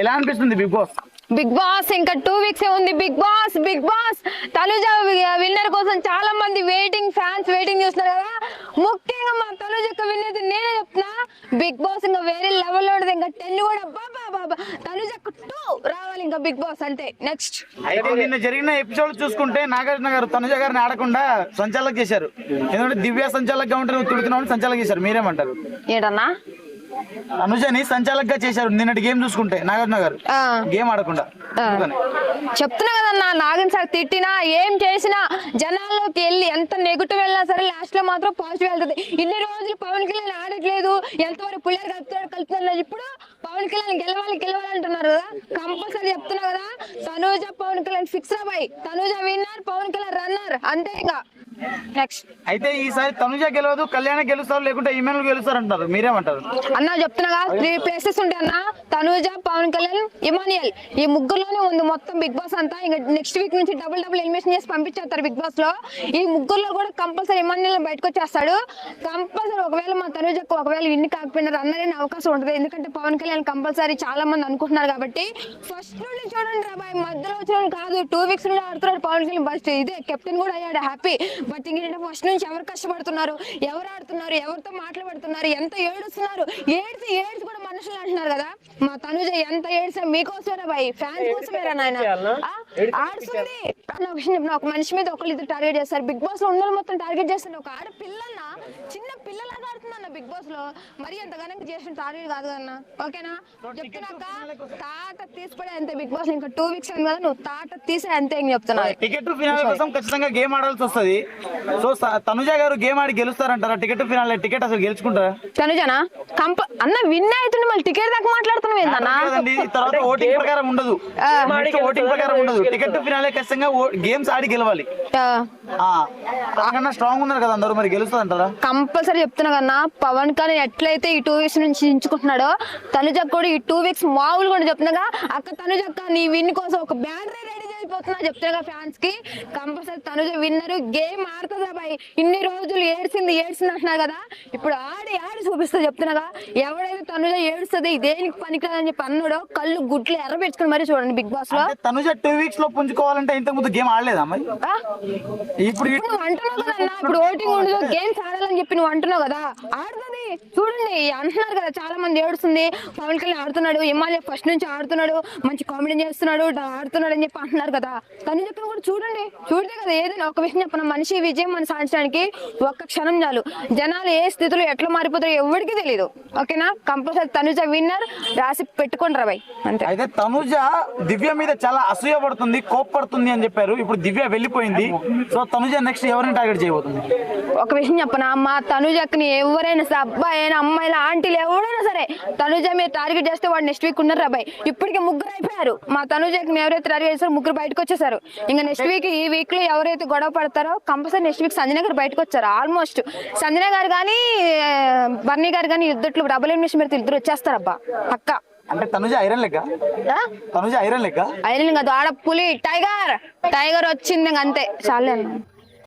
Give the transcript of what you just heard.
ఎలా అనిపిస్తుంది big boss? Big boss ఇంకా టూ వీక్స్ ఉంది. Big boss big boss. Tanuja winner కోసం చాలా మంది వెయిటింగ్ ఫ్యాన్స్ వెయిటింగ్ చూస్తున్నారు కదా. ముఖ్యంగా మా తనుజ విన్ అయితే నేనే చెప్తున్నా. బిగ్ బాస్ ఇంకా వేరే లెవెల్లో ఇంకా టెన్ కూడా బాబా బాబా తనుజ టూ రావాలి ఇంకా బిగ్ బాస్ అంతే నెక్స్ట్ అయితే నిన్న జరిగిన ఎపిసోడ్ చూసుకుంటే నాగార్జున గారు తనుజ గారిని ఆడకుండా సంచాలక్ చేశారు. ఎందుకంటే దివ్య సంచాలక్గా ఉంటే నువ్వు తిడుతున్నావు సంచాలక్ చేశారు. మీరేమంటారు? ఏడన్నా తనుజని సంచాలక్గా చేశారు. నిన్నటి గేమ్ చూసుకుంటే నాగార్జున గారు. గేమ్ ఆడకుండా. చెప్తున్నా కదన్నా నాగన్ సార్ తిట్టినా ఏం చేసినా జనాల్లోకి వెళ్ళి ఎంత నెగిటివ్ వెళ్ళినా సరే లాస్ట్లో మాత్రం పాజిటివ్ వెళ్తుంది. ఇన్ని రోజులు పవన్ కళ్యాణ్ ఆడట్లేదు ఎంతవరకు పుల్లలు కలుపుతాడు కలుపుతున్నారు ఇప్పుడు పవన్ కళ్యాణ్ గెలవాలి గెలవాలి అంటున్నారు కదా. కంపల్సరీ చెప్తున్నా కదా తనూజ పవన్ కళ్యాణ్ ఫిక్స్ అబ్బాయి తనూజ విన్నర్ పవన్ కళ్యాణ్ రన్నర్ అంతే ఇంకా. నెక్స్ట్ అయితే ఈసారి తనుజ గెలవదు కళ్యాణ గెలుస్తారు లేకుంటే ఈమెను గెలుస్తారు అంటారు మీరేమంటారు? అన్న చెప్తున్నా త్రీ ప్లేసెస్ ఉంటాయి అన్న తనూజ పవన్ కళ్యాణ్ ఇమానియల్ ఈ ముగ్గురులోనే ఉంది మొత్తం బిగ్ బాస్ అంతా. ఇంకా నెక్స్ట్ వీక్ నుంచి డబుల్ డబుల్ ఎలిమినేషన్ చేసి పంపించేస్తారు బిగ్ బాస్లో. ఈ ముగ్గురులో కూడా కంపల్సరీ ఇమానియల్ బయటకు వచ్చేస్తాడు. కంపల్సరీ ఒకవేళ మా తనూజకు ఒకవేళ విన్ని కాకపోయినా రన్నర్ అయిన అవకాశం ఉంటుంది. ఎందుకంటే పవన్ కళ్యాణ్ కంపల్సరీ చాలా మంది అనుకుంటున్నారు కాబట్టి. ఫస్ట్ నుండి చూడండి రాబాయ్ మధ్యలో వచ్చిన కాదు. టూ వీక్స్ నుండి ఆడుతున్నాడు పవన్ కళ్యాణ్. ఫస్ట్ ఇదే కెప్టెన్ కూడా అయ్యాడు హ్యాపీ బట్ ఇంకేంటంటే ఫస్ట్ నుంచి ఎవరు కష్టపడుతున్నారు? ఎవరు ఆడుతున్నారు? ఎవరితో మాట్లాడుతున్నారు? ఎంత ఏడుస్తున్నారు? ఏడ్చి ఏడ్చి కూడా మనుషులు అంటున్నారు కదా? మా తనుజ ఎంత ఏడ్చా మీకోసమేరా బాయ్? ఫ్యాన్స్ కోసమేరా నాయన? ఆడుతుంది విషయం ఒక మనిషి మీద ఒకళ్ళు ఇద్దరు టార్గెట్ చేస్తారు. బిగ్ బాస్లో ఉన్న మొత్తం టార్గెట్ చేస్తారు ఒక ఆడ పిల్లన్న చిన్న పిల్లలాగా ఆడుతుందన్న బిగ్ బాస్లో మరి అంత ఘనంగా చేసిన టార్గెట్ కాదు కదన్నా. ఓకేనా? చెప్తున్నాక తాట తీసిపడే అంతే బిగ్ బాస్ ఇంకా టూ వీక్స్ అయింది కదా నువ్వు తాట తీసే అంతే ఇంక చెప్తున్నా. టికెట్ ఫినాల్ కోసం ఖచ్చితంగా గేమ్ ఆడాల్సి వస్తది. సో తనుజ గారు గేమ్ ఆడి గెలుస్తారంటారా? టికెట్ ఫినాల్ టికెట్ అసలు గెలుచుకుంటారా? తనుజనా? కంప అన్న విన్ అవుతుంది మళ్ళీ టికెట్ దాకా మాట్లాడుతున్నావు తర్వాత ఓటింగ్ ప్రకారం ఉండదు. నెక్స్ట్ ఓటింగ్ ప్రకారం ఉండదు. టికెట్ ఫినాలే ఖచ్చితంగా గేమ్స్ ఆడి గెలవాలి. ఆ. స్ట్రాంగ్ ఉన్నారు కదా అందరూ మరి గెలుస్తుందంటారా? కంపల్సరీ చెప్తున్నా కన్నా పవన్ కళ్యాణ్ ఎట్లయితే ఈ టూ వీక్స్ నుంచి ఎంచుకుంటున్నాడో తనుజక్ కూడా ఈ టూ వీక్స్ మామూలు కూడా చెప్తున్నాగా అక్క తనుజక్క నీ విన్ కోసం ఒక బ్యానర్ రెడీ చేసిపోతున్నా చెప్తున్నా ఫ్యాన్స్కి. కంపల్సరీ తనుజ విన్నర్ గేమ్ ఆడుతుందా బాయ్. ఇన్ని రోజులు ఏడ్చింది ఏడ్చింది అంటున్నారు కదా. ఇప్పుడు ఆడి ఆడి చూపిస్తా చెప్తున్నాగా. ఎవడైతే తనుజ ఏడుస్తుంది దేనికి పనికిరాదని చెప్పి అన్నాడో కళ్ళు గుడ్లు ఎర్ర పెట్టుకుని మరీ చూడండి బిగ్ బాస్లో. తనుజ టూ వీక్స్లో పుంజుకోవాలంటే ఇంతకు ముందు గేమ్ ఆడలేదా మరి? ఇప్పుడు నువ్వు అంటున్నావు కదా ఇప్పుడు ఓటింగ్ ఉండదు గేమ్స్ ఆడాలని చెప్పి నువ్వు అంటున్నావు కదా. ఆడుతుంది. చూడండి అంటున్నారు కదా చాలా మంది ఏడుస్తుంది. పవన్ కళ్యాణ్ ఆడుతున్నాడు హిమాలయ ఫస్ట్ నుంచి ఆడుతున్నాడు మంచి కామెడీ చేస్తున్నాడు ఆడుతున్నాడు అని చెప్పి అంటున్నారు కదా. తను చెప్పిన కూడా చూడండి చూడితే కదా ఏదైనా ఒక విషయం చెప్పిన? మనిషి విజయం మనం సాధించడానికి ఒక్క క్షణం చాలు. జనాలు ఏ స్థితిలో ఎట్లా మారిపోతారో ఎవరికి తెలియదు ఓకేనా? కంపల్సరీ తనుజ విన్నర్ రాసి పెట్టుకోండి రాబాయ్ అంతే. అయితే తనుజ దివ్య మీద చాలా అసూయ పడుతుంది కోప్పడుతుంది అని చెప్పారు. ఇప్పుడు దివ్య వెళ్ళిపోయింది. సో తనుజ నెక్స్ట్ ఎవరిని టార్గెట్ చేయబోతుంది? ఒక విషయం చెప్పనా? మా తనుజక్ని ఎవరైనా సరే అబ్బాయి అయినా అమ్మాయిలు ఆంటీలు ఎవరైనా సరే తనుజ మీద టార్గెట్ చేస్తే వాడు నెక్స్ట్ వీక్ ఉన్నారు అబ్బాయి ఇప్పటికే ముగ్గురు అయిపోయారు. మా తనుజక్ని ఎవరైతే టార్గెట్ చేస్తారో ముగ్గురు బయటకు వచ్చేసారు ఇంకా నెక్స్ట్ వీక్ ఈ వీక్లో ఎవరైతే గొడవ పడతారో కంపల్సరీ నెక్స్ట్ వీక్ సంజన గారు బయటకు వచ్చారు ఆల్మోస్ట్ సంజన గారు కానీ బర్నీ గారు కానీ ఇద్దరు డబుల్ ఎలిమినేషన్ పెడితే ఇద్దరు వచ్చేస్తారు అబ్బా పక్క. అంటే తనుజ ఐరన్ లెక్క తనుజ ఐరన్ లెక్క ఐరన్ కాదు ఆడ పులి టైగర్ టైగర్ వచ్చింది అంతే. చాలే